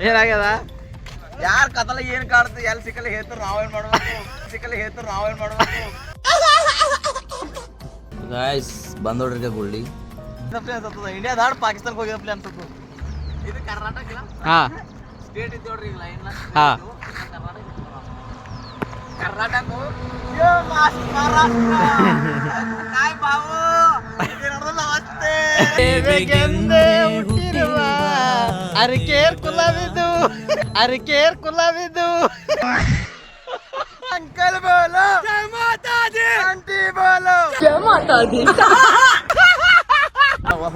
ಏನಾಗ್ಯದ? ಯಾರ್ ಕತಲ ಏನ್ ಕಾಡ್ತು ಎಲ್ಲಿ ಹೇತು ಹೇಳ್ತಾರ ನಾವೇನ್ ಮಾಡ್ಬೇಕು? ಸಿಕ್ಕಲ್ಲಿ ಹೇತು ರಾವ್ ಏನ್ ಮಾಡ್ಬೇಕು ಗಾಯ್ಸ್ ಬಂದೋಡ್ರಿಗೆ ಗುಳ್ಳಿ. ಇಂಡಿಯಾ ದಾಡ್ ಪಾಕಿಸ್ತಾನಕ್ಕೆ ಹೋಗಿದಪ್ಲೆ ಅಂತ ಅನ್ಸುತ್ತೆ. ಇದು ಕರ್ನಾಟಕ ಹಾ. ಸ್ಟೇಟ್ ಇದ್ದು ನೋಡ್ರಿ ಈಗ ಲೈನ್ ಹಾ. ಕರ್ನಾಟಕ ಬಾವು. ಇದು ಅರಿಕೇರ್ ಕುಲವಿದು ಅರಿಕೇರ್ ಕುಲವಿದು ಅಂಕಲ್ ಬೋಲೋ. ಜೈ ಮಾತಾ ದಿ ಆಂಟಿ ಬೋಲೋ.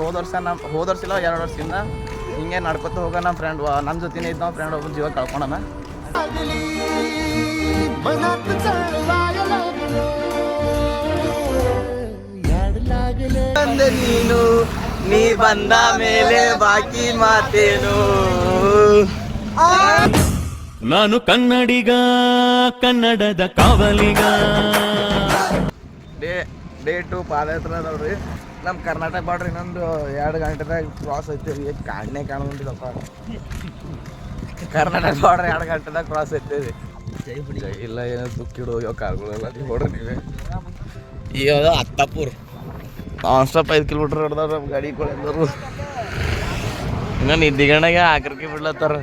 ಹೋದ ವರ್ಷ ನಮ್ ಹೋದ ವರ್ಷ ಇಲ್ಲ ಎರಡು ವರ್ಷದಿಂದ ಹಿಂಗೆ ನಡ್ಕೊತ ಹೋಗ ನಮ್ಮ ಫ್ರೆಂಡ್ ನಮ್ಮ ಜೊತೆನೇ ಇದ್ದ ನಮ್ಮ ಫ್ರೆಂಡ್ ಒಬ್ಬ ಜೀವ ಕಳ್ಕೊಂಡನ. ನೀನು. ನೀ ಬಂದ ಮೇಲೆ ಬಾಕಿ ಮಾತೇನು? ನಾನು ಕನ್ನಡಿಗ ಕನ್ನಡದ ಕಾವಲಿಗ. ಡೇ ಡೇ ಟು ಪಾದಯಾತ್ರೆ ನೋಡ್ರಿ ನಮ್ಮ ಕರ್ನಾಟಕ ಬಾರ್ಡ್ರ್ ಇನ್ನೊಂದು ಎರಡು ಗಂಟೆದಾಗ ಕ್ರಾಸ್ ಐತಿ. ರೀ ಕಾಡನೆ ಕರ್ನಾಟಕ ಬಾರ್ಡ್ರ್ ಎರಡು ಗಂಟೆದಾಗ ಕ್ರಾಸ್ ಐತಿ. ಇಲ್ಲ ಏನೋ ದುಕ್ಕಿಡು ಹೋಗ್ಯಾವ ಕಾರ್ಗಳೆಲ್ಲ ನೀವು ನೋಡ್ರಿ ನೀವೇ. ಈಗ ಅತ್ತಾಪುರ್. ನಾನ್ ಸ್ಟಾಪ್ ಐದು ಕಿಲೋಮೀಟ್ರ್ ಗಾಡಿ ನಮ್ಮ ಗಾಡಿಗಳೆಲ್ಲರೂ ಇನ್ನು ನಿದ್ದಿಗಣ್ಣಗೆ ಆಕರ್ಕಿ ಬಿಡ್ಲತ್ತಾರ.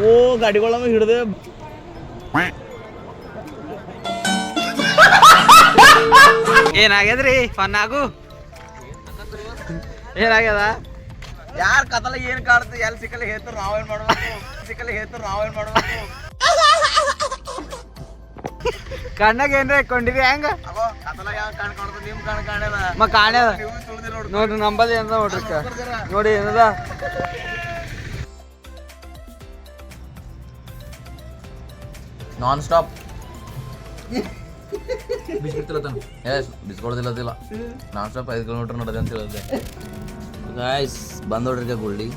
ಓ ಗಾಡಿಗಳ ಹಿಡ್ದೆ. ಏನಾಗ್ಯದ್ರಿ? ಫನ್ ಆಗು? ಏನಾಗ್ಯದ? ಯಾರ ಕತಲ ಏನ್ ಕಾಡ್ತು ಎಲ್ಲಿ ಸಿಕ್ಕಲ್ಲಿ ಹೇಳ್ತಾರ ನಾವೇನ್ ಮಾಡ್ಬೇಕು? ಸಿಕ್ಕಲ್ಲಿ ಹೇಳ್ತಾರ ನಾವೇನ್ ಮಾಡ್ಬೇಕು? ಕಣ್ಣಾಗ ಏನ್ರ ಹಾಕೊಂಡಿರಿ ಹೆಂಗ? ಕಣ್ ಮ ನೋಡ್ರಿ ನಂಬಲ್ ನಂಬಲ್ಲಿ ಏನದ ನೋಡ್ರಿ. ನೋಡಿ ಏನದ? ನಾನ್ ಸ್ಟಾಪ್ ಎಸ್ ಬಿಸ್ಕೊಳ್ದಿಲ್ಲದಿಲ್ಲ ನಾನ್ ಸ್ಟಾಪ್ ಐದು ಕಿಲೋಮೀಟರ್ ನಡೆದೆ ಅಂತ ಹೇಳಿದೆ ಗಾಯ್ಸ್ ಬಂದೋಡ್ರಿಗೆ ಗುಳ್ಳಿ.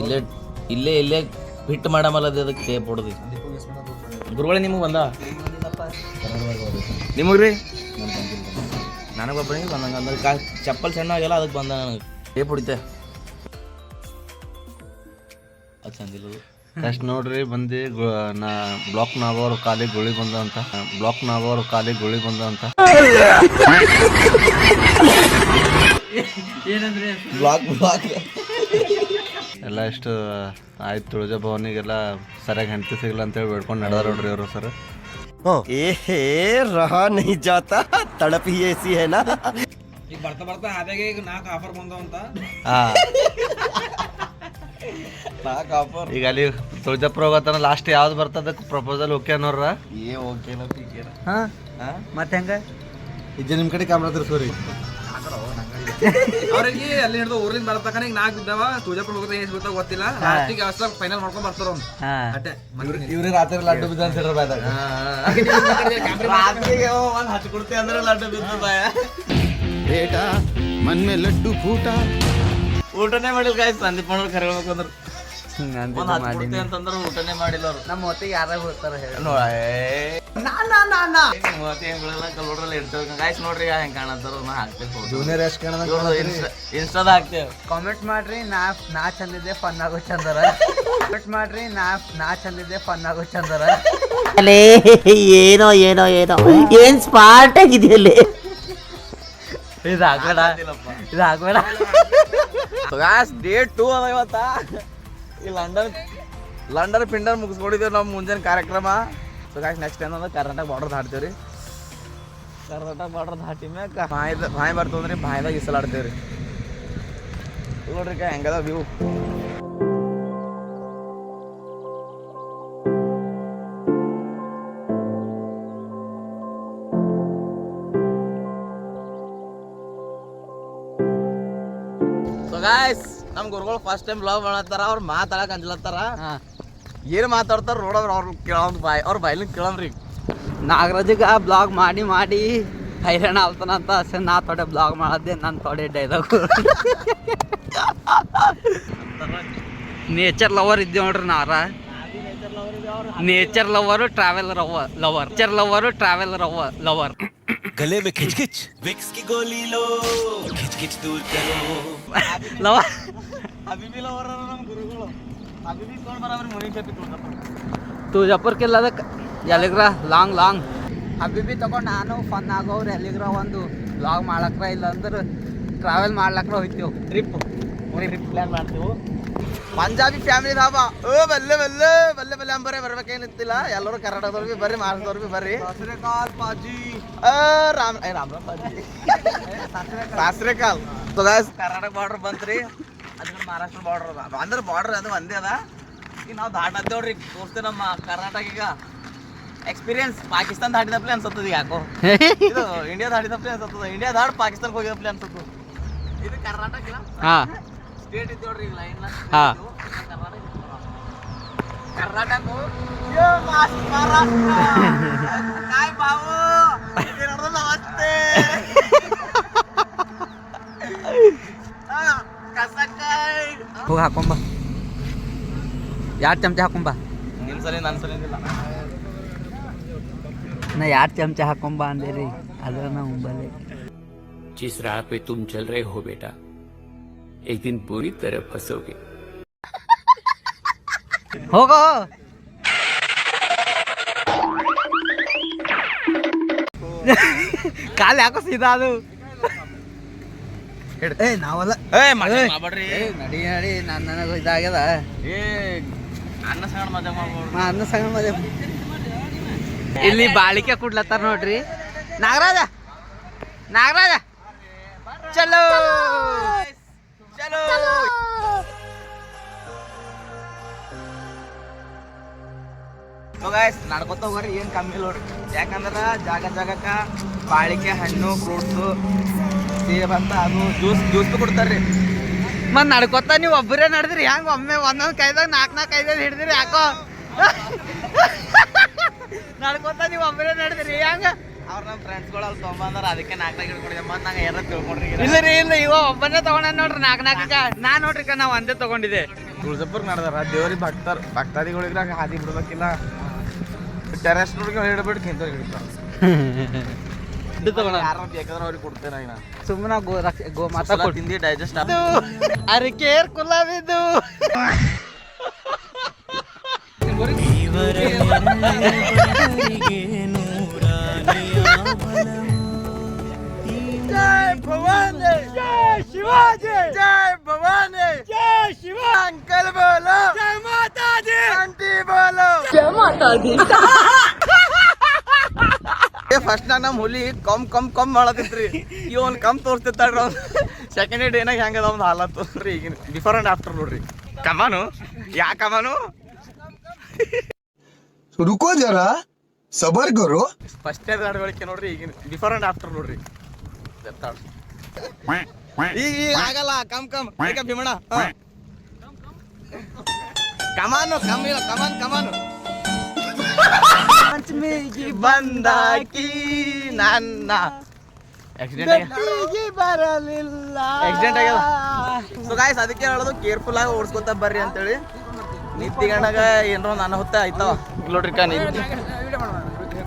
ಇಲ್ಲೇ ಇಲ್ಲೇ ಇಲ್ಲೇ ಫಿಟ್ ಮಾಡಮಲ್ಲದೆ ಅದಕ್ಕೆ ಟೇಪ್ ಹೊಡೆದಿ. ಗುರುಗಳೇ ನಿಮಗೆ ಬಂದ? ನಿಮಗ್ರಿ? ನನಗೆ ಒಬ್ಬನಿಗೆ ಬಂದಂಗೆ ಅಂದ್ರೆ ಕಾ ಚಪ್ಪಲ್ ಸಣ್ಣ ಆಗಿಲ್ಲ ಅದಕ್ಕೆ ಬಂದ ನನಗೆ. ಟೇಪ್ ಹೊಡಿತೆ? ಅದು ಚಂದಿಲ್ಲ ಕಷ್ಟ ನೋಡ್ರಿ ಬಂದು ನಾ ಬ್ಲಾಕ್ ನಾಗೋರು ಕಾಲಿಗೆ ಗುಳಿ ಬಂದ ಅಂತ. ಬ್ಲಾಕ್ ನಾಗೋರು ಕಾಲಿಗೆ ಗುಳಿ ಬಂದ ಅಂತ. ಬ್ಲಾಕ್ ಬ್ಲಾಕ್ ಎಲ್ಲ ಇಷ್ಟು ಆಯ್ತು ತುಳಜ ಭವನಿಗೆಲ್ಲ ಸರಿಯಾಗಿ ಹೆಂಡತಿ ಸಿಗಲ್ಲ ಅಂತೇಳಿ ಬೇಡ್ಕೊಂಡು ನಡೆದಾರ ನೋಡ್ರಿ ಅವರು ಸರ್. ಏಹೇ ರಹ ನಹಿ ಜಾತ ತಡಪ್ ಹಿ ಏಸಿ ಹೇ ನಾ ಈಗ ಬರ್ತಾ ಬರ್ತಾ ಅದಾಗೆ ಈಗ ನಾಲ್ಕು ಆಫರ್ ಬಂದವು ಅಂತ ಹಾ ನಾಲ್ಕು ಆಫರ್ ಈಗ ಅಲ್ಲಿ ತುಳಜಾಪುರ ಹೋಗತ್ತಾನ ಲಾಸ್ಟ್ ಯಾವ್ದು ಬರ್ತದಕ್ಕೆ ಪ್ರಪೋಸಲ್ ಓಕೆ ಅನ್ನೋರ ಏ ಓಕೆನೋ ಹಾ? ಮತ್ತೆ ಹೆಂಗ? ಇದು ನಿಮ್ಮ ಕಡೆ ಕ್ಯಾಮ್ರಾ ತೋರಿಸೋರಿ ಅವ್ರಿಗೆ ಅಲ್ಲಿ ಹಿಡಿದು ಊರಿಂದ ಬರತಕ್ಕ ಈಗ ನಾಲ್ಕು ಇದ್ದಾವ ತುಜಾಪುರ ಹೋಗುತ್ತೆ ಏನ್ ಸಿಗುತ್ತ ಗೊತ್ತಿಲ್ಲ. ಲಾಸ್ಟಿಗೆ ಅಷ್ಟ ಫೈನಲ್ ಮಾಡ್ಕೊಂಡ್ ಬರ್ತಾರ ಅವ್ನು ಅಟ್ಟೆ ಇವ್ರಿ ರಾತ್ರಿ ಲಡ್ಡು ಬಿದ್ದ ಅಂತ ಹೇಳ್ರ ಬಾಯ್ದಾಗ. ರಾತ್ರಿಗೆ ಒಂದ್ ಹಚ್ಚ ಕೊಡ್ತೀವಿ ಅಂದ್ರೆ ಲಡ್ಡು ಬಿದ್ದ ಬಾಯ. ಬೇಟ ಲಡ್ಡು ಕೂಟ ಊಟನೇ ಮಾಡಿಲ್ ಗಾಯ್ಸ್ ಸಂದೀಪ್ ಮಾಡೋರು ಕರೆ ಒಂದು ಹಚ್ಕೊಡ್ತಿ ಅಂತಂದ್ರೆ ಊಟನೇ ಮಾಡಿಲ್ಲ ಅವ್ರು. ನಮ್ಮ ಹೊತ್ತಿಗೆ ಯಾರಾಗ ಹೋಗ್ತಾರ ಹೇಳಿ. ಗಾಯ್ಸ್ ನೋಡ್ರಿ ಹೆಂಗ್ ಕಾಣತ್ತಾರ ನಾ ಹಾಕ್ತೇವೆ ಜೂನಿಯರ್ ಎಷ್ಟು ಕಾಣದ ಇನ್ಸ್ಟಾದ ಹಾಕ್ತೇವೆ. ಕಾಮೆಂಟ್ ಮಾಡ್ರಿ ನಾ ನಾ ಚಂದಿದ್ದೆ ಫನ್ ಆಗೋ ಚಂದರ. ಕಾಮೆಂಟ್ ಮಾಡ್ರಿ ನಾ ನಾ ಚಂದಿದ್ದೆ ಫನ್ ಆಗೋ ಚಂದರ. ಅಲೇ ಏನೋ ಏನೋ ಏನೋ. ಏನ್ ಸ್ಮಾರ್ಟ್ ಆಗಿದೆಯಲ್ಲಿ ಇದು ಹಾಕ್ಬೇಡ. ಇದು ಹಾಕ್ಬೇಡ. ಡೇಟ್ ಟೂ ಅದ ಇವತ್ತ? ಈ ಲಂಡನ್ ಲಂಡನ್ ಪಿಂಡನ್ ಮುಗಿಸ್ಕೊಂಡಿದ್ದೇವೆ ನಾವು ಮುಂಜಾನೆ ಕಾರ್ಯಕ್ರಮ. ಸೊ ಗಾಯ್ಸ್ ನೆಕ್ಸ್ಟ್ ಟೈಮ್ ಅಂದ್ರೆ ಕರ್ನಾಟಕ ಬಾರ್ಡರ್ ದಾಟ್ತೇವೆ ರೀ ಕರ್ನಾಟಕ ಬಾರ್ಡರ್ ದಾಟಿ ಮ್ಯಾಗ ಬಾಯ್ದ ಬಾಯ್ ಬರ್ತದಂದ್ರಿ ಬಾಯ್ದಾಗ ಇಸಲಾಡ್ತೇವೆ ರೀ ನೋಡ್ರಿ ಹೆಂಗದ ವ್ಯೂ ನಮ್ಮ ಗುರುಗಳು ಫಸ್ಟ್ ಟೈಮ್ ಲವ್ ಮಾಡತ್ತಾರ ಅವ್ರ ಮಾತಾಡಕ್ ಅಂಜಲತ್ತಾರ ಏನು ಮಾತಾಡ್ತಾರ ನೋಡೋರು ಅವ್ರು ಕೇಳೋದು ಬಾಯ್ ಅವ್ರ ಬಾಯ್ಲಿಂದ ಕೇಳಮ್ರಿ ನಾಗರಾಜಿಗೆ ಬ್ಲಾಗ್ ಮಾಡಿ ಮಾಡಿ ಹೈರಾಣ ಆಗ್ತಾನಂತ ಅಷ್ಟೇ ನಾ ತೊಡೆ ಬ್ಲಾಗ್ ಮಾಡದೆ ನಾನು ತೊಡೆ ಡೈಲಾಗ್ ನೇಚರ್ ಲವರ್ ಇದ್ದೇವೆ ನೋಡ್ರಿ ನಾರ ನೇಚರ್ ಲವರು ಟ್ರಾವೆಲರ್ ಅವ ಲವರ್ ನೇಚರ್ ಲವರು ಟ್ರಾವೆಲರ್ ಅವ ಲವರ್ ಗಲೆ ಮೇ ಕಿಚ್ ಕಿಚ್ ವಿಕ್ಸ್ ಕಿ ಗೋಲಿ ಲೋ ಕಿಚ್ ಕಿಚ್ ದೂರ್ ಕರೋ ಲವರ್ ತುಳಜಾಪುರ ಕಿಲ್ಲದ ಎಲ್ಲಿಗ್ರ? Long long. ಹಬೀಬಿ ತಗೊಂಡು ನಾನು ಫನ್ ಆಗೋರು ಎಲ್ಲಿಗ್ರ ಒಂದು ಮಾಡಕ್ರ ಇಲ್ಲ ಅಂದ್ರೆ ಟ್ರಾವೆಲ್ ಮಾಡ್ಲಕ್ರ ಹೋಯ್ತೀವಿ. ಟ್ರಿಪ್ ಟ್ರಿಪ್ ಪ್ಲ್ಯಾನ್ ಮಾಡ್ತೀವಿ. ಪಂಜಾಬಿ ಫ್ಯಾಮಿಲಿ ಧಾಬಾ ಓ ಬಲ್ಲೆ ಬಲ್ಲೆ ಬಲ್ಲೆ ಬಲ್ಲೆ ಅಂಬರೇ ಬರ್ಬೇಕೇನಿತ್ತಿಲ್ಲ. ಎಲ್ಲರೂ ಕರ್ನಾಟಕದವ್ರು ಬಿ ಬರ್ರಿ ಮಹಾರಾಷ್ಟ್ರದವ್ರು ಬಿ ಬರ್ರಿ. पाजी ಆ, ರಾಮ್ ರಾಮ್ ರಾಮ್ ಪಾಜಿ. ಸಾಸ್ರೆ ಕಾಲ್ ಗಾಯ್ಸ್ ಕರ್ನಾಟಕ ಬಾರ್ಡರ್ ಬಂತ್ರಿ. ಅದ್ರ ಮಹಾರಾಷ್ಟ್ರ ಬಾರ್ಡರ್ ಅದ. ಅಂದ್ರೆ ಬಾರ್ಡರ್ ಅದು ಒಂದೇ ಅದ. ಈಗ ನಾವು ದಾಟತ್ತೇವ್ರಿ ತೋರಿಸ್ತೇವೆ ನಮ್ಮ ಕರ್ನಾಟಕ ಈಗ ಎಕ್ಸ್ಪೀರಿಯನ್ಸ್ ಪಾಕಿಸ್ತಾನ ದಾಟಿದಪ್ಲೆ ಅನ್ಸತ್ತದ ಯಾಕೋ. ಇದು ಇಂಡಿಯಾ ದಾಟಿದಪ್ಲೆ ಅನ್ಸತ್ತದ ಇಂಡಿಯಾ ದಾಟ್ ಪಾಕಿಸ್ತಾನಕ್ಕೆ ಹೋಗಿದಪ್ಲೆ ಅನ್ಸತ್ತು ಇದು ಕರ್ನಾಟಕ ಸ್ಟೇಟ್ ಇತ್ತು ನೋಡ್ರಿ ಈಗ ಲೈನ್ ಹಾ. ಕರ್ನಾಟಕ. ಯೋ ಹೋಗಿ ಹಾಕೊಂಬ ಎರಡು ಚಮಚ ಹಾಕೊಂಬ ನಿನ್ ಸಲ ನನ್ನ ಸಲ ಇಲ್ಲ ನಾ ಎರಡು ಚಮಚ ಹಾಕೊಂಬ ಅಂದೆ ರೀ ಅದ್ರ ನಾ ಉಂಬಲೆ जिस राह पे तुम चल रहे हो बेटा एक दिन पूरी तरह फंसोगे ಹೋಗೋ ಕಾಲು ಯಾಕೋ ಸೀದಾ ಅದು ಏ ನಾವಲ್ಲ. ಏ ಮಾಡ್ಬೇಡ್ರಿ. ನಡಿ ನಡಿ ನನ್ನ ನನಗೆ ಇದಾಗ್ಯದ. ಏ ಅನ್ನ ಸಾಣ ಮಜಾ ಮಾಡ್ಬೇಡ್ರಿ. ಮಾ ಅನ್ನ ಸಂಗ ಮದೆ ಇಲ್ಲಿ ಬಾಳಿಕೆ ಕುಡ್ಲತ್ತಾರ ನೋಡ್ರಿ. ನಾಗರಾಜ ನಾಗರಾಜ. ಚಲೋ. ಚಲೋ. ಗಾಯ್ಸ್ ನಡ್ಕೊತ ಹೋಗ್ರಿ ಏನು ಕಮ್ಮಿ ಇಲ್ಲ ನೋಡ್ರಿ. ಯಾಕಂದ್ರೆ ಜಾಗ ಜಾಗಕ್ಕ ಬಾಳಿಕೆ ಹಣ್ಣು ಫ್ರೂಟ್ಸು ಸೇಬ್ ಅಂತ ಅದು ಜ್ಯೂಸ್ ಜ್ಯೂಸ್ ಕೊಡ್ತಾರ್ರಿ. ಮತ್ ನಡ್ಕೊತ ನೀವು ಒಬ್ಬರೇ ನಡ್ದ್ರಿ ಹ್ಯಾಂಗ ಒಮ್ಮೆ ಒಂದೊಂದು ಕೈದಾಗ ನಾಲ್ಕು ನಾಲ್ಕು ಕೈದಾಗ ಹಿಡಿದ್ರಿ ಯಾಕೋ? ನಡ್ಕೊತ ನೀವು ಒಬ್ಬರೇ ನಡ್ದ್ರಿ ಹ್ಯಾಂಗ? ಅವ್ರ ನಮ್ಮ ಫ್ರೆಂಡ್ಸ್ಗಳು ಅಲ್ಲಿ ತೊಗೊಂಬಂದಾರ ಅದಕ್ಕೆ ನಾಲ್ಕಾಗಿ ಹಿಡ್ಕೊಂಡಿದ್ದೆ ಮತ್ತೆ ನಂಗೆ ಏನಾರ ತಿಳ್ಕೊಂಡ್ರಿ ಇಲ್ಲ ರೀ ಇಲ್ಲ ಇವ ಒಬ್ಬನೇ ತಗೊಂಡ ನೋಡ್ರಿ ನಾಲ್ಕು ನಾಲ್ಕ ನಾ ನೋಡ್ರಿ ನಾ ಒಂದೇ ತಗೊಂಡಿದ್ದೆ. ತುಳಜಾಪುರ್ ನಡೆದಾರ ದೇವ್ರಿಗೆ ಭಕ್ತರ್ ಭಕ್ತಾದಿಗಳಿಗೆ ಹಾದಿ ಬಿಡ್ಬೇಕಿಲ್ಲ. ಟೆರೆಸ್ ನೋಡ್ಗೆ ಹಿಡ್ಬಿಟ್ಟು ಕಿಂತ ಹಿಡಿತಾರ. ಯಾರು ಬೇಕಾದ್ರೆ ಅವ್ರಿಗೆ ಕೊಡ್ತೇನೆ ಇನ್ನ ಸುಮ್ಮನೆ ಗೋ ರಕ್ಷ ಗೋ ಮಾತಾ ಸ್ವಲ್ಪ ಕೊಟ್ಟು ತಿಂದಿ ಡೈಜೆಸ್ಟ್ ಅರಿಕೇರ್ ಕುಲಾವಿದು ಶಿವಾಜಿ. ಜೈ ಭವಾನಿ. ಜೈ ಶಿವ ಅಂಕಲ್ ಬೋಲೋ. ಜೈ ಮಾತಾಜಿ. ಆಂಟಿ ಬೋಲೋ. ಜೈ ಮಾತಾಜಿ. ಫಸ್ಟ್ ನಾಗ ನಮ್ಮ ಹುಲಿ ಕಮ್ ಕಮ್ ಕಮ್ ಮಾಡತಿತ್ರಿ ಈ ಒಂದು ಕಮ್ ತೋರಿಸ್ತಿತ್ತಾಳ್ರಿ ಅವ್ನು. ಸೆಕೆಂಡ್ ಏಡ್ ಏನಾಗ ಹೆಂಗದ ಒಂದು ಹಾಲತ್ತು ರೀ ಈಗಿನ. ಬಿಫೋರ್ ಅಂಡ್ ಆಫ್ಟರ್ ನೋಡ್ರಿ. ಕಮಾನು ಯಾ ಕಮಾನು ರುಕೋ ಜರ. ಸಬರ್ ಗುರು ಫಸ್ಟ್ ಏಡ್ ನಡವಳಿಕೆ ನೋಡ್ರಿ ಈಗಿನ. ಬಿಫೋರ್ ಅಂಡ್ ಆಫ್ಟರ್ ನೋಡ್ರಿ. ಈಗ ಆಗಲ್ಲ. ಕಮ್ ಕಮ್ ಈಗ ಭೀಮಣ ಕಮಾನು ಕಮ್ ಕಮಾನ್ ಕಮಾನು ಪಂಚಮಿಗೆ ಬಂದಾಕಿ ನನ್ನ ಆಕ್ಸಿಡೆಂಟ್ ಬರಲಿಲ್ಲ. ಆಕ್ಸಿಡೆಂಟ್ ಆಗ್ಯದ ಸೊ ಗಾಯ್ಸ್ ಅದಕ್ಕೆ ಹೇಳೋದು ಕೇರ್ಫುಲ್ ಆಗಿ ಓಡಿಸ್ಕೊತ ಬರ್ರಿ ಅಂತೇಳಿ. ನಿದ್ದಿಗಣ್ಣಾಗ ಏನೋ ಒಂದು ಅನಾಹುತ ಆಯ್ತಾವ. ನೋಡ್ರಿ ಕಾ ನಿದ್ದಿ.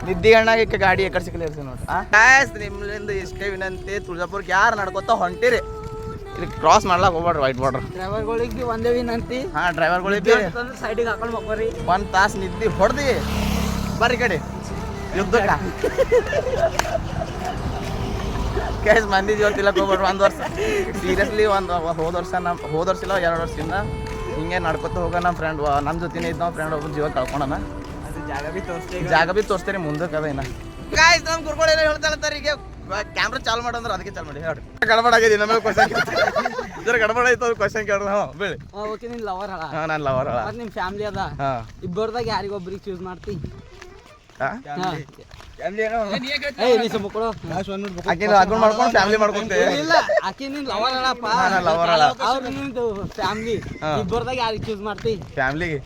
ನಿದ್ದಿಗಣ್ಣಾಗ ಈಗ ಗಾಡಿ ಎಕಡೆ ಸಿಕ್ಕಲಿ ಇರ್ತೀವಿ ನೋಡ್ರಿ. ಗಾಯ್ಸ್ ನಿಮ್ಮಿಂದ ಇಷ್ಟೇ ವಿನಂತಿ ತುಳಜಾಪುರಕ್ಕೆ ಯಾರು ನಡ್ಕೊತ ಹೊಂಟಿರಿ? ಇಲ್ಲಿ ಕ್ರಾಸ್ ಮಾಡ್ಲಾಕ ಹೋಗ್ಬೇಡ್ರಿ ವೈಟ್ ಬಾರ್ಡರ್ ಡ್ರೈವರ್ಗಳಿಗೆ ಒಂದೇ ವಿನಂತಿ. ಹಾ ಡ್ರೈವರ್ಗಳಿಗೆ ಸೈಡಿಗೆ ಹಾಕೊಂಡು ಹೋಗ್ರಿ ಒಂದ್ ತಾಸು ನಿದ್ದಿ ಹೊಡ್ದಿ. ಬರ್ರಿ ಕಡೆ. ಯುದ್ಧಕ್ಕ. ಗೈಸ್ ಮಂದಿ ಜೀವ ತಿಲ್ಲಕ್ ಒಂದು ಒಂದ್ ವರ್ಷ. ಸೀರಿಯಸ್ಲಿ ಒಂದು ಹೋದ ವರ್ಷ ನಮ್ಮ ಹೋದ ವರ್ಷ ಇಲ್ಲ ಎರಡು ವರ್ಷದಿಂದ ಹಿಂಗೆ ನಡ್ಕೊತ ಹೋಗ ನಮ್ಮ ಫ್ರೆಂಡ್ ನಮ್ಮ ಜೊತೆನೇ ಇದ್ದ ಫ್ರೆಂಡ್ ಒಬ್ಬ ಜೀವ ಕಳ್ಕೊಂಡನ ಜಾಗ ಬಿ ತೋರಿಸ್ತೀರಿ ಮುಂದಕ್ಕೆ ಅದ ಇನ್ನ. ಗಾಯ್ಸ್ ನಮ್ ಗುರುಗಳು ಏನೋ ಹೇಳ್ತಾ ಇರ್ತಾರೆ ಈಗ ಕ್ಯಾಮ್ರಾ ಚಾಲು ಮಾಡಂದ್ರೆ ಅದಕ್ಕೆ ಚಾಲು ಮಾಡಿ ಹೇಳಿ ಗಡಬಡ ಆಗಿದೆ ನಮಗೆ ಕ್ವಶನ್ ಜರ ಗಡಬಡ ಆಯ್ತು ಅದು ಕ್ವಶನ್ ಕೇಳ್ರಿ ಹಾಂ ಬೇಳಿ ಓಕೆ ನಿನ್ನ ಲವರ್ ಹಳ ಹಾಂ ನಾನು ಲವರ್ ಮತ್ತೆ ನಿಮ್ ಫ್ಯಾಮಿಲಿ ಅದ? ಹಾಂ. ಇಬ್ಬರದಾಗ ಯಾರಿಗೊಬ್ರಿಗೆ ಚೂಸ್ ಮಾಡ್ತಿ? ಲಗ್ನ ಫ್ಯಾಮಿಲಿ ಮಾಡ್ಕೊಂತೆ ಇಲ್ಲ ನಿನ್ ಲವರ್ ಲವರ್ ಫ್ಯಾಮಿಲಿ ಇಬ್ಬರದಾಗ ಯಾರಿಗೆ ಚೂಸ್ ಮಾಡ್ತಿ? ಫ್ಯಾಮಿಲಿಗೆ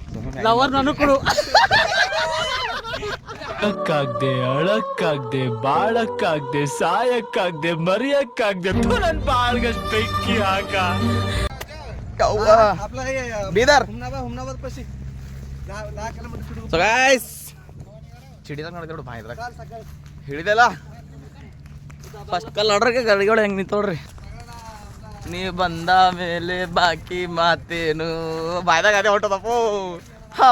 ಲವರ್ ನನಗೆ ಕೊಡು. ಅಳಕ್ಕಾಗ್ದೆ ಅಳಕ್ಕಾಗ್ದೆ ಬಾಳಕ್ಕಾಗ್ದೆ ಸಾಯಕ್ಕಾಗ್ದೆ ಮರಿಯಕ್ಕಾಗ್ದೆ ನನ್ನ ಬಾಳ್ಗಷ್ಟು ಬೆಕ್ಕಿ ಹಾಕ ಬೀದರ್. ಹುಮ್ನಾಬಾದ್ ಹುಮ್ನಾಬಾದ್ ಪಸಿ ಸೊ ಗೈಸ್ ಚಿಡಿದಾಗ ನೋಡಿದ್ರೆ ನೋಡಿ ಬಾಯಿದಾಗ ಹಿಡಿದಲ್ಲ? ಫಸ್ಟ್ ಕಲ್ ನೋಡ್ರಿ ಗಾಡಿಗಳು ಹೆಂಗೆ ನಿಂತೋಡ್ರಿ. ನೀ ಬಂದ ಮೇಲೆ ಬಾಕಿ ಮಾತೇನು? ಬಾಯ್ದಾಗ ಅದೇ ಹೊಟ್ಟದಪ್ಪು ಹಾ.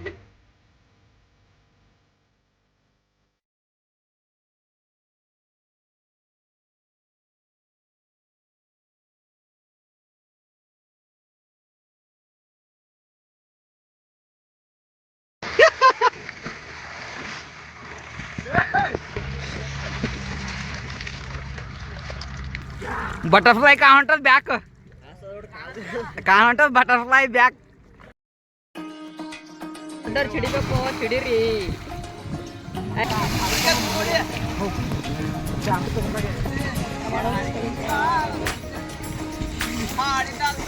బటర్ఫ్లై కా ఉంటుంది బ్యాక్ కా ఉంటుంది బటర్ఫ్లై బ్యాక్ అందరు చిడిపో చిడిరి ಮಾಡಿದಾಗ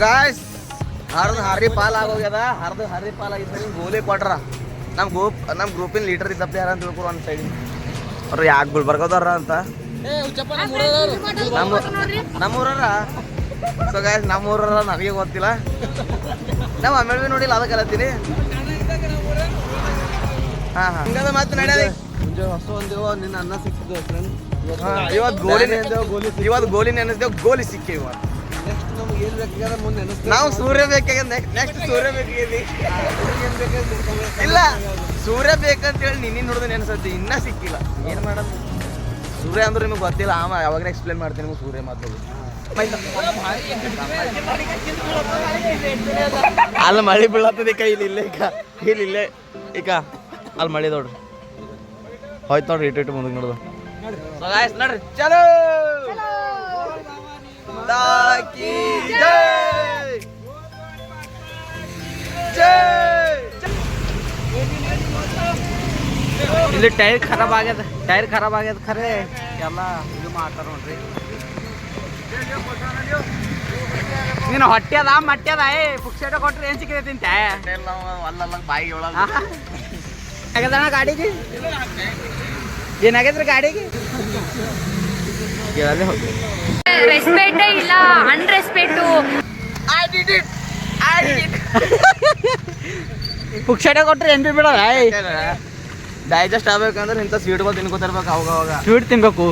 ಗಾಯ್ಸ್ ಹರ್ದು ಹರಿ ಪಾಲ್ ಆಗೋಗ್ಯದ. ಹರ್ದು ಹರಿ ಪಾಲ್ ಆಗಿದ್ರೆ ಗೋಲಿ ಕೊಟ್ರ ನಮ್ಮ ಗ್ರೂಪ್ ನಮ್ಮ ಗ್ರೂಪಿನ ಲೀಡರ್ ಇದ್ದಪ್ಪ ಯಾರ ಅಂತ ತಿಳ್ಕೊರು ಒಂದು ಸೈಡ್ ಅವ್ರು ಯಾಕೆ ಗುಲ್ಬರ್ಗದವ್ರ ಅಂತ? ನಮ್ಮ ನಮ್ಮೂರರ ಸೊ ಗಾಯ್ಸ್ ನಮ್ಮೂರರ ನನಗೆ ಗೊತ್ತಿಲ್ಲ. ನಾವು ಆಮೇಲೆ ಭೀ ನೋಡಿಲ್ಲ ಅದಕ್ಕೆ ಕಲತ್ತೀನಿ ಹಾಂ ಹಾಂ. ಹಂಗದ ಮತ್ತೆ ನಡೆಯಲಿ ಮುಂಜೆ ಹೊಸ ಒಂದೇವ ನಿನ್ನ ಅನ್ನ ಸಿಕ್ಕಿದ್ದು ಫ್ರೆಂಡ್ ಇವತ್ತು ಗೋಲಿ ಇವತ್ತು ಗೋಲಿ ನೆನೆಸ್ದೇವು ಗೋಲಿ ಸಿಕ್ಕಿ ಇವತ್ತು. ನಾವು ಸೂರ್ಯ ಬೇಕಾಗ್ಯದ ನೆಕ್ಸ್ಟ್ ಸೂರ್ಯ ಬೇಕಾಗಿದೆ ಇಲ್ಲ, ಸೂರ್ಯ ಬೇಕಂತ ಹೇಳಿ ನಿನ್ನೆ ನೋಡಿದ್ರೆ ನೆನ್ಸತ್ತಿ ಇನ್ನೂ ಸಿಕ್ಕಿಲ್ಲ. ಏನು ಮಾಡೋದು? ಸೂರ್ಯ ಅಂದ್ರೆ ನಿಮಗೆ ಗೊತ್ತಿಲ್ಲ, ಆಮ ಯಾವಾಗ ಎಕ್ಸ್ಪ್ಲೇನ್ ಮಾಡ್ತೀನಿ ನಿಮ್ಗೆ ಸೂರ್ಯ ಮಾತು. ಅಲ್ಲಿ ಮಳೆ ಬೀಳತ್ತದ ಈಗ, ಇಲ್ಲಿ ಇಲ್ಲೇ ಈಗ. ಇಲ್ಲಿ ಇಲ್ಲೇ ಈಗ. ಅಲ್ಲಿ ಮಳೆ ನೋಡ್ರಿ. ಹೋಯ್ತು ನೋಡ್ರಿ, ಇಟ್ಟು ಇಟ್ಟು ಮುಂದಕ್ಕೆ ನೋಡ್ದು. ನೋಡ್ರಿ, ಚಲೋ! ತಾಕಿ ಜೈ ಜೈ ಇಲ್ಲಿ ಟೈರ್ ಖರಾಬ್ ಆಗ್ಯದ ಟೈರ್ ಖರಾಬ್ ಆಗ್ಯದ ಖರೆ ಎಲ್ಲ ಇದು ಮಾಡ್ತಾರ ನೋಡ್ರಿ ನೀನು ಹೊಟ್ಟೆ ಅದ ಮಟ್ಟೆ ಅದ ಏ ಪುಕ್ಷೇಟ ಕೊಟ್ರೆ ಏನ್ ಸಿಕ್ಕಿದೆ ತಿಂತೆ ಅಲ್ಲಲ್ಲ ಬಾಯಿಗೆ ಒಳಗ ಆಗದಣ್ಣ ಗಾಡಿಗೆ ಏನಾಗೈತ್ರಿ ಗಾಡಿಗೆ ಕೇಳಲೇ ಹೋಗಿ ರೆಸ್ಪೆಕ್ಟೇ ಇಲ್ಲ ಅನ್ರೆಸ್ಪೆಕ್ಟು ಪುಕ್ಷೇಟ ಕೊಟ್ರೆ ಏನ್ ಬಿ ಬಿಡಲ್ಲ ಡೈಜೆಸ್ಟ್ ಆಗ್ಬೇಕಂದ್ರೆ ಇಂಥ ಸ್ವೀಟ್ಗಳು ತಿನ್ಕೋತಿರ್ಬೇಕು ಅವಾಗ ಅವಾಗ. ಸ್ವೀಟ್ ತಿನ್ಬೇಕು.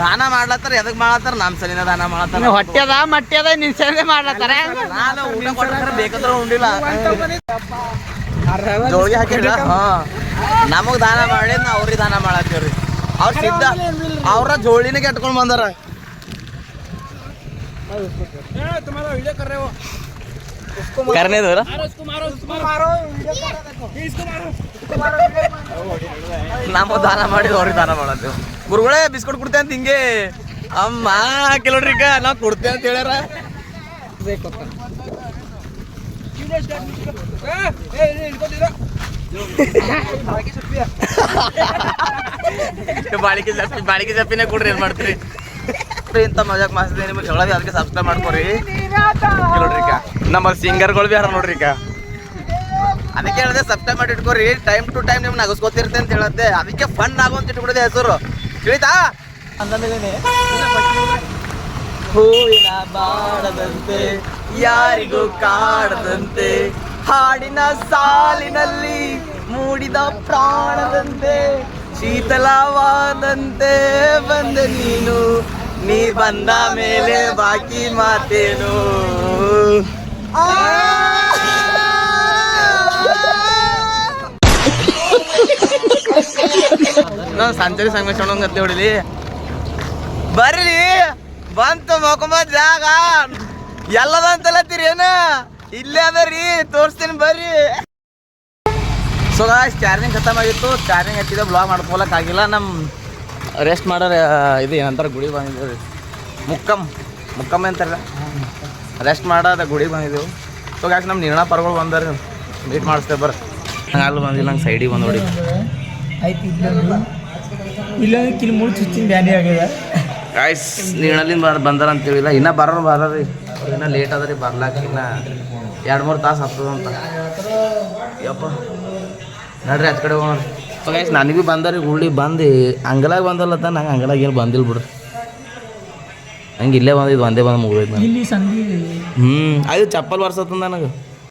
ದಾನ ಮಾಡ್ಲತ್ತಾರ ಎದಕ್ ಮಾಡ್ಲತ್ತಾರ? ನಮ್ಮ ಸಲಿನ ದಾನ ಮಾಡ್ಲತ್ತಾರ. ಹೊಟ್ಟೆದ ಹೊಟ್ಟೆ ಅದ ಮಟ್ಟೆ ಅದ ನಿನ್ ಸಲ ಮಾಡ್ಲತ್ತಾರ. ನಾನು ಊಟ ಕೊಟ್ಟಾರ ಬೇಕಂದ್ರೆ ಉಂಡಿಲ್ಲ. ಜೋಳಿಗೆ ಹಾಕಿಲ್ಲ ಹಾ. ನಮಗ್ ದಾನ ಮಾಡಿ ನಾ ಅವ್ರಿಗೆ ದಾನ ಮಾಡತ್ತೀವ್ರಿ ಅವ್ರ ಸಿದ್ಧ. ಅವ್ರ ಜೋಳಿನ ಕೆಟ್ಕೊಂಡ್ ಬಂದಾರ. करने दो ना ನಾವು ದಾನ ಮಾಡಿ ಅವ್ರಿಗೆ ದಾನ ಮಾಡತ್ತೇವೆ ಗುರುಗಳೇ ಬಿಸ್ಕೊಟ್ ಕೊಡ್ತೇವೆ ಅಂತ ಹಿಂಗೆ ಅಮ್ಮ ಕೆಲವ್ರಿ ಈಗ ನಾವು ಕೊಡ್ತೇವೆ ಅಂತ ಹೇಳ್ಯಾರ ಬಾಳಿಕೆ ಜಪ್ಪಿ ಬಾಳಿಕೆ ಜಪ್ಪಿನೇ ಕೊಡ್ರಿ ಏನ್ ಮಾಡ್ತೀರಿ ಇಂಥ ಮಜಾಕ್ ಮಾಸ್ತಿ ನಿಮಗೆ ಹೇಳೋದು ಅದಕ್ಕೆ ಸಬ್ಸ್ಕ್ರೈಬ್ ಮಾಡ್ಕೊರಿ ನೋಡ್ರಿ ಈಗ. ನಮ್ಮಲ್ಲಿ ಸಿಂಗರ್ಗಳು ಬಿ ಯಾರ ನೋಡ್ರಿ ಈಗ. ಅದಕ್ಕೆ ಹೇಳಿದೆ ಸಬ್ಸ್ಕ್ರೈಬ್ ಮಾಡಿ ಇಟ್ಕೋರಿ ಟೈಮ್ ಟು ಟೈಮ್ ನಿಮ್ಗೆ ನಗಸ್ಕೋತಿರ್ತೆ ಅಂತ ಹೇಳತ್ತೆ ಅದಕ್ಕೆ ಫನ್ ಆಗೋ ಅಂತ ಇಟ್ಕೊಂಡಿದೆ ಹೆಸರು. ತಿಳಿತಾ? ಹೂವಿನ ಬಾಡದಂತೆ ಯಾರಿಗೂ ಕಾಡದಂತೆ ಹಾಡಿನ ಸಾಲಿನಲ್ಲಿ ಮೂಡಿದ ಪ್ರಾಣದಂತೆ ಶೀತಲವಾದಂತೆ ಬಂದ ನೀನು. ನೀ ಬಂದ ಮೇಲೆ ಬಾಕಿ ಮಾತೇನು? ನಾವು ಸಂಚಾರಿ ಗತ್ತೆ ಹೊಡಿಲಿ. ಬರ್ರಿ ಬಂತು ಮೊಕೊಂಬದ್ ಜಾಗ. ಎಲ್ಲದಂತಲತ್ತೀರಿ ಏನ? ಇಲ್ಲೇ ಅದರಿ ತೋರಿಸ್ತೀನಿ ಬರ್ರಿ. ಸೊ ಗಾಯ್ಸ್ ಚಾರ್ಜಿಂಗ್ ಖತಮ್ ಆಗಿತ್ತು. ಚಾರ್ಜಿಂಗ್ ಹತ್ತಿದ ಬ್ಲಾಗ್ ಮಾಡ್ಕೊಳಕ್ ಆಗಿಲ್ಲ. ನಮ್ಮ ರೆಸ್ಟ್ ಮಾಡೋರು ಇದು ಏನಂತಾರೆ ಗುಡಿ ಬಂದಿದ್ದೇವೆ ಮುಕ್ಕಮ್ ಮುಕ್ಕಮ್ಮ ಅಂತಾರಲ್ಲ ರೆಸ್ಟ್ ಮಾಡೋದ ಗುಡಿ ಬಂದಿದ್ದೆವು ಸೊ ಯಾಕೆ ನಮ್ಮ ನಿರ್ಣಯ ಪರ್ಗಳು ಬಂದಾರ. ಮೀಟ್ ಮಾಡಿಸ್ತೇವೆ ಬರ್ರಿ. ಹಂಗೆ ಅಲ್ಲಿ ಬಂದಿಲ್ಲ ನಂಗೆ ಸೈಡಿಗೆ ಬಂದು ನೋಡಿ ಇಲ್ಲೊಂದು ಕಿಲ್ ಮೂರು ಚುಚ್ಚಿನ ಬ್ಯಾನಿ ಆಗ್ಯದ. ಗಾಯ್ಸ್ ನೀಣಲಿಂದ ಬರ್ ಬಂದಾರ ಅಂತೇಳಿಲ್ಲ ಇನ್ನೂ ಬರೋರು ಬರೋರಿ. ಇನ್ನೂ ಲೇಟ್ ಅದ ರೀ ಬರ್ಲಾಕ ಇನ್ನ ಎರಡು ಮೂರು ತಾಸು ಹತ್ತದಂತ. ಯಪ್ಪ. ನಡ್ರಿ ಹತ್ತು ಕಡೆ ಹೋಗೋಣ. ಗಾಯ್ಸ್ ನನಗೆ ಭೀ ಬಂದಾರಿ ಹುಳ್ಳಿ ಬಂದು ಅಂಗಲಾಗ ಬಂದಲ್ಲತ್ತ ನಂಗೆ ಅಂಗಲಾಗ ಏನು ಬಂದಿಲ್ಲ ಬಿಡ್ರಿ. ನಂಗೆ ಇಲ್ಲೇ ಬಂದಿದ್ದು ಒಂದೇ ಬಂದು ಮುಗಿದೈತೆ ಇಲ್ಲಿ ಸಂಧಿ ಹ್ಞೂ ಅದು ಚಪ್ಪಲ್ ಬರ್ಸತ್ತ ನನಗೆ.